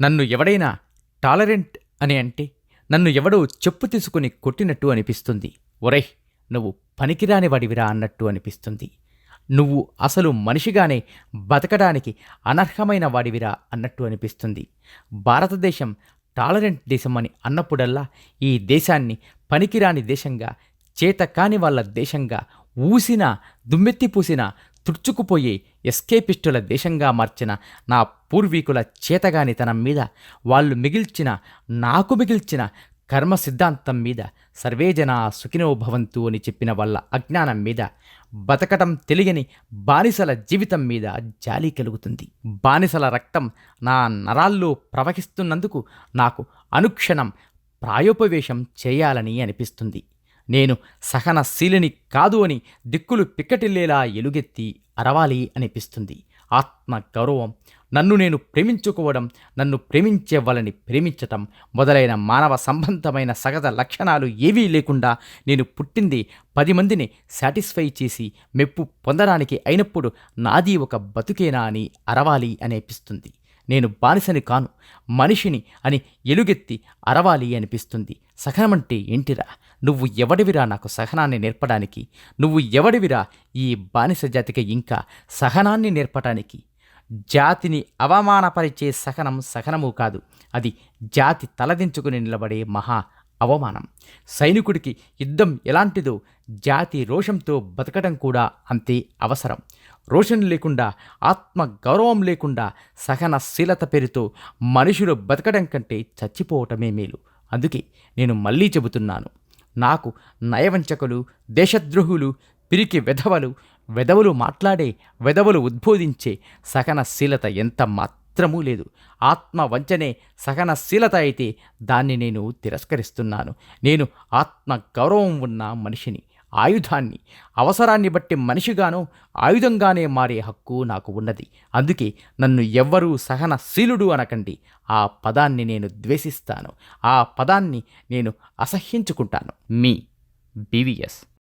నన్ను ఎవడైనా టాలరెంట్ అని అంటే నన్ను ఎవడో చెప్పు తీసుకుని కొట్టినట్టు అనిపిస్తుంది. ఒరేయ్ నువ్వు పనికిరాని వాడివిరా అన్నట్టు అనిపిస్తుంది. నువ్వు అసలు మనిషిగానే బతకడానికి అనర్హమైన వాడివిరా అన్నట్టు అనిపిస్తుంది. భారతదేశం టాలరెంట్ దేశం అని అన్నప్పుడల్లా ఈ దేశాన్ని పనికిరాని దేశంగా చేత కాని వాళ్ళ దేశంగా ఊసిన దుమ్మెత్తి పూసిన ఎస్కేపిస్టుల దేశంగా మార్చిన నా పూర్వీకుల చేతగానితనం మీద వాళ్ళు మిగిల్చిన నాకు మిగిల్చిన కర్మ సిద్ధాంతం మీద సర్వేజన సుఖినో భవంతు అని చెప్పిన వాళ్ళ అజ్ఞానం మీద బతకటం తెలియని బానిసల జీవితం మీద జాలి కలుగుతుంది. బానిసల రక్తం నా నరాల్లో ప్రవహిస్తున్నందుకు నాకు అనుక్షణం ప్రాయోపవేశం చేయాలని అనిపిస్తుంది. నేను సహనశీలిని కాదు అని దిక్కులు పిక్కటిల్లేలా ఎలుగెత్తి అరవాలి అనిపిస్తుంది. ఆత్మ గౌరవం నన్ను నేను ప్రేమించుకోవడం నన్ను ప్రేమించే వాళ్ళని ప్రేమించటం మొదలైన మానవ సంబంధమైన సగత లక్షణాలు ఏవీ లేకుండా నేను పుట్టింది పది మందిని సాటిస్ఫై చేసి మెప్పు పొందడానికి అయినప్పుడు నాది ఒక బతుకేనా అని అరవాలి అనిపిస్తుంది. నేను బానిసని కాను మనిషిని అని ఎలుగెత్తి అరవాలి అనిపిస్తుంది. సహనమంటే ఏంటిరా? నువ్వు ఎవడివిరా నాకు సహనాన్ని నేర్పడానికి? నువ్వు ఎవడివిరా ఈ బానిస జాతికి ఇంకా సహనాన్ని నేర్పటానికి? జాతిని అవమానపరిచే సహనం సహనము కాదు. అది జాతి తలదించుకుని నిలబడే మహా అవమానం. సైనికుడికి యుద్ధం ఎలాంటిదో జాతి రోషంతో బతకడం కూడా అంతే అవసరం. రోషన్ లేకుండా ఆత్మ గౌరవం లేకుండా సహనశీలత పేరుతో మనుషులు బతకడం కంటే చచ్చిపోవటమే మేలు. అందుకే నేను మళ్ళీ చెబుతున్నాను. నాకు నయవంచకులు దేశద్రోహులు పిరికి వెధవలు వెధవలు మాట్లాడే వెధవలు ఉద్బోధించే సహనశీలత ఎంత మాత్రమూ లేదు. ఆత్మ వంచనే సహనశీలత అయితే దాన్ని నేను తిరస్కరిస్తున్నాను. నేను ఆత్మ గౌరవం ఉన్న మనిషిని. ఆయుధాన్ని అవసరాన్ని బట్టి మనిషిగానో ఆయుధంగానే మారే హక్కు నాకు ఉన్నది. అందుకే నన్ను ఎవ్వరూ సహనశీలుడు అనకండి. ఆ పదాన్ని నేను ద్వేషిస్తాను. ఆ పదాన్ని నేను అసహ్యించుకుంటాను. మీ బీవీఎస్